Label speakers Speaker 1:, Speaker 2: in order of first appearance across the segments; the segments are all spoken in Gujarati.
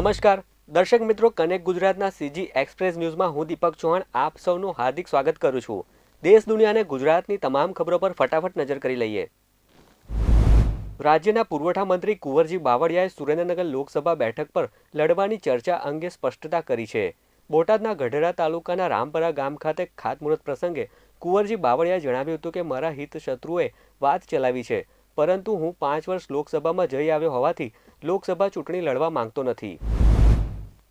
Speaker 1: નમસ્કાર. દર્શક મિત્રો, કનેક્ટ ગુજરાતના સીજી એક્સપ્રેસ ન્યૂઝમાં હું દીપક ચૌહાણ આપ સૌનું હાર્દિક સ્વાગત કરું છું. દેશ, દુનિયાને ગુજરાતની તમામ ખબરો પર ફટાફટ નજર કરી લઈએ. રાજ્યના પુરવઠા મંત્રી કુંવરજી બાવળિયાએ સુરેન્દ્રનગર લોકસભા બેઠક પર લડવાની ચર્ચા અંગે સ્પષ્ટતા કરી છે. બોટાદના ગઢડા તાલુકાના રામપરા ગામ ખાતે ખાતમુહૂર્ત પ્રસંગે કુંવરજી બાવળિયાએ જણાવ્યું હતું કે, મારા હિત શત્રુએ વાત ચલાવી છે, પરંતુ હું પાંચ વર્ષ લોકસભામાં જઈ આવ્યો હોવાથી લોકસભા ચૂંટણી લડવા માંગતો નથી.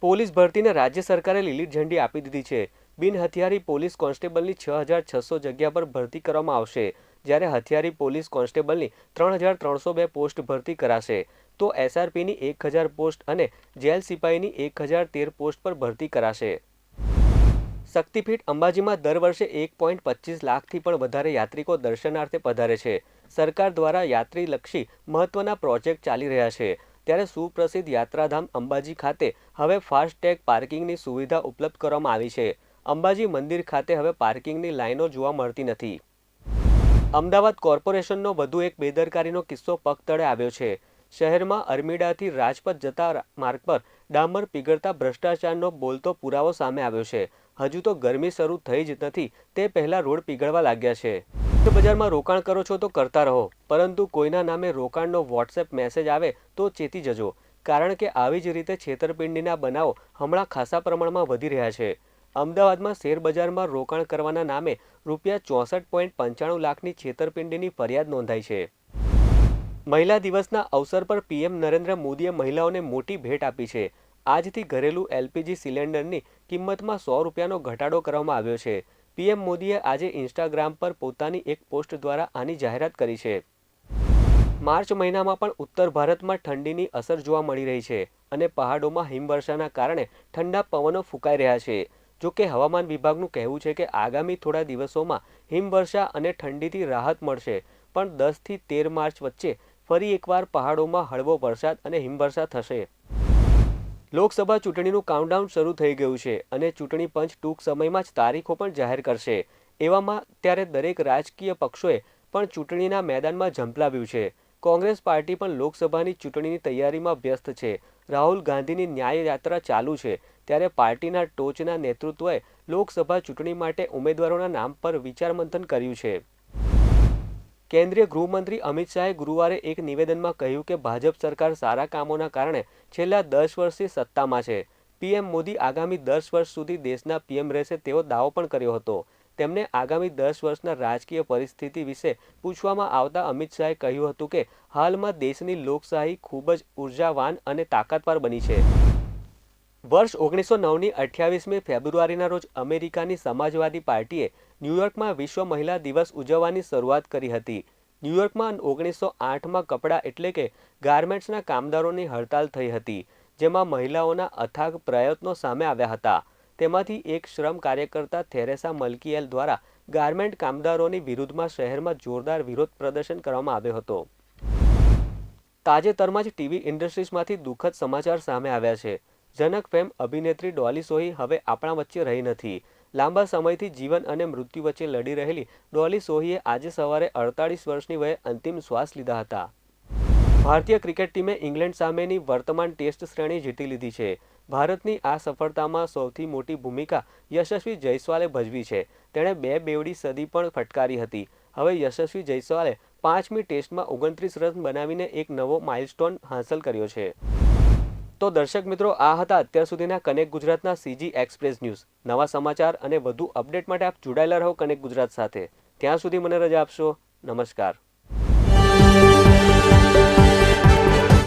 Speaker 1: પોલીસ ભરતીને રાજ્ય સરકારે લીલી ઝંડી આપી દીધી છે. બિન હથિયારી પોલીસ કોન્સ્ટેબલની છ હજાર છસો જગ્યા પર ભરતી કરવામાં આવશે. જ્યારે હથિયારી પોલીસ કોન્સ્ટેબલની ત્રણ હજાર ત્રણસો બે પોસ્ટ ભરતી કરાશે. તો એસઆરપીની એક હજાર પોસ્ટ અને જેલ સિપાહીની એક હજાર તેર પોસ્ટ પર ભરતી કરાશે. શક્તિપીઠ અંબાજીમાં દર વર્ષે એક પોઈન્ટ પચીસ લાખથી પણ વધારે યાત્રિકો દર્શનાર્થે પધારે છે. સરકાર દ્વારા યાત્રીલક્ષી મહત્વના પ્રોજેક્ટ ચાલી રહ્યા છે. ત્યારે સુપ્રસિદ્ધ યાત્રાધામ અંબાજી ખાતે હવે ફાસ્ટેગ પાર્કિંગની સુવિધા ઉપલબ્ધ કરવામાં આવી છે. અંબાજી મંદિર ખાતે હવે પાર્કિંગની લાઈનો જોવા મળતી નથી. અમદાવાદ કોર્પોરેશનનો વધુ એક બેદરકારીનો કિસ્સો પગતળે આવ્યો છે. શહેરમાં અરમીડાથી રાજપથ જતા માર્ગ પર ડામર પીગળતા ભ્રષ્ટાચારનો બોલતો પુરાવો સામે આવ્યો છે. હજુ તો ગરમી શરૂ થઈ જ નથી, તે પહેલા રોડ પીગળવા લાગ્યા છે. બજારમાં રોકાણ કરો છો તો કરતા રહો, પરંતુ કોઈના નામે રોકાણનો વોટ્સએપ મેસેજ આવે તો ચેતી જજો, કારણ કે આવી જ રીતે છેતરપિંડીના બનાવો હમણાં ખાસા પ્રમાણમાં વધી રહ્યા છે. અમદાવાદમાં શેરબજારમાં રોકાણ કરવાના નામે રૂપિયા ચોસઠ પોઈન્ટ પંચાણું લાખની છેતરપિંડીની ફરિયાદ નોંધાઈ છે. મહિલા દિવસના અવસર પર પીએમ નરેન્દ્ર મોદીએ મહિલાઓને મોટી ભેટ આપી છે. આજથી ઘરેલું એલપીજી સિલિન્ડરની કિંમતમાં સો રૂપિયાનો ઘટાડો કરવામાં આવ્યો છે. પીએમ મોદીએ આજે ઇન્સ્ટાગ્રામ પર પોતાની એક પોસ્ટ દ્વારા આની જાહેરાત કરી છે. માર્ચ મહિનામાં પણ ઉત્તર ભારતમાં ઠંડીની અસર જોવા મળી રહી છે અને પહાડોમાં હિમવર્ષાના કારણે ઠંડા પવનો ફૂંકાઈ રહ્યા છે. જો કે હવામાન વિભાગનું કહેવું છે કે આગામી થોડા દિવસોમાં હિમવર્ષા અને ઠંડીથી રાહત મળશે, પણ દસથી તેર માર્ચ વચ્ચે ફરી એકવાર પહાડોમાં હળવો વરસાદ અને હિમવર્ષા થશે. લોકસભા ચૂંટણીનું કાઉન્ટડાઉન શરૂ થઈ ગયું છે અને ચૂંટણી પંચ ટૂંક સમયમાં જ તારીખો પણ જાહેર કરશે. એવામાં ત્યારે દરેક રાજકીય પક્ષોએ પણ ચૂંટણીના મેદાનમાં ઝંપલાવ્યું છે. કોંગ્રેસ પાર્ટી પણ લોકસભાની ચૂંટણીની તૈયારીમાં વ્યસ્ત છે. રાહુલ ગાંધીની ન્યાય યાત્રા ચાલુ છે. ત્યારે પાર્ટીના ટોચના નેતૃત્વએ લોકસભા ચૂંટણી માટે ઉમેદવારોના નામ પર વિચારમંથન કર્યું છે. કેન્દ્રીય ગૃહમંત્રી અમિત શાહે ગુરુવારે એક નિવેદનમાં કહ્યું કે ભાજપ સરકાર સારા કામોના કારણે છેલ્લા દસ વર્ષથી સત્તામાં છે. પીએમ મોદી આગામી દસ વર્ષ સુધી દેશના પીએમ રહેશે તેવો દાવો પણ કર્યો હતો. તેમણે આગામી દસ વર્ષના રાજકીય પરિસ્થિતિ વિશે પૂછવામાં આવતા અમિત શાહે કહ્યું હતું કે, હાલમાં દેશની લોકશાહી ખૂબ જ ઉર્જાવાન અને તાકાતવાર બની છે. વર્ષ ઓગણીસો નવની અઠ્યાવીસમી ફેબ્રુઆરીના રોજ અમેરિકાની સમાજવાદી પાર્ટીએ ન્યૂયોર્કમાં વિશ્વ મહિલા દિવસ ઉજવવાની શરૂઆત કરી હતી. ન્યૂયોર્કમાં ઓગણીસો આઠમાં કપડાં એટલે કે ગાર્મેન્ટ્સના કામદારોની હડતાલ થઈ હતી, જેમાં મહિલાઓના અથાગ પ્રયત્નો સામે આવ્યા હતા. તેમાંથી એક શ્રમ કાર્યકર્તા થેરેસા મલકીએલ દ્વારા ગાર્મેન્ટ કામદારોની વિરુદ્ધમાં શહેરમાં જોરદાર વિરોધ પ્રદર્શન કરવામાં આવ્યો હતો. તાજેતરમાં જ ટીવી ઇન્ડસ્ટ્રીઝમાંથી દુઃખદ સમાચાર સામે આવ્યા છે. જનક ફેમ અભિનેત્રી ડોલી સોહી હવે આપણા વચ્ચે રહી નથી. લાંબા સમયથી જીવન અને મૃત્યુ વચ્ચે લડી રહેલી ડોલી સોહીએ આજે સવારે અડતાળીસ વર્ષની વયે અંતિમ શ્વાસ લીધા હતા. ભારતીય ક્રિકેટ ટીમે ઇંગ્લેન્ડ સામેની વર્તમાન ટેસ્ટ શ્રેણી જીતી લીધી છે. ભારતની આ સફળતામાં સૌથી મોટી ભૂમિકા યશસ્વી જયસ્વાલે ભજવી છે. તેણે બે બેવડી સદી પણ ફટકારી હતી. હવે યશસ્વી જયસ્વાલે પાંચમી ટેસ્ટમાં ઓગણત્રીસ રન બનાવીને એક નવો માઇલસ્ટોન હાંસલ કર્યો છે. તો દર્શક મિત્રો, આ હતા અત્યાર સુધીના કનેક્ટ ગુજરાતના સીજી એક્સપ્રેસ ન્યૂઝ નવા સમાચાર અને વધુ અપડેટ માટે આપ જોડાયેલા રહો કનેક્ટ ગુજરાત સાથે. ત્યાં સુધી મને રજા આપશો. નમસ્કાર.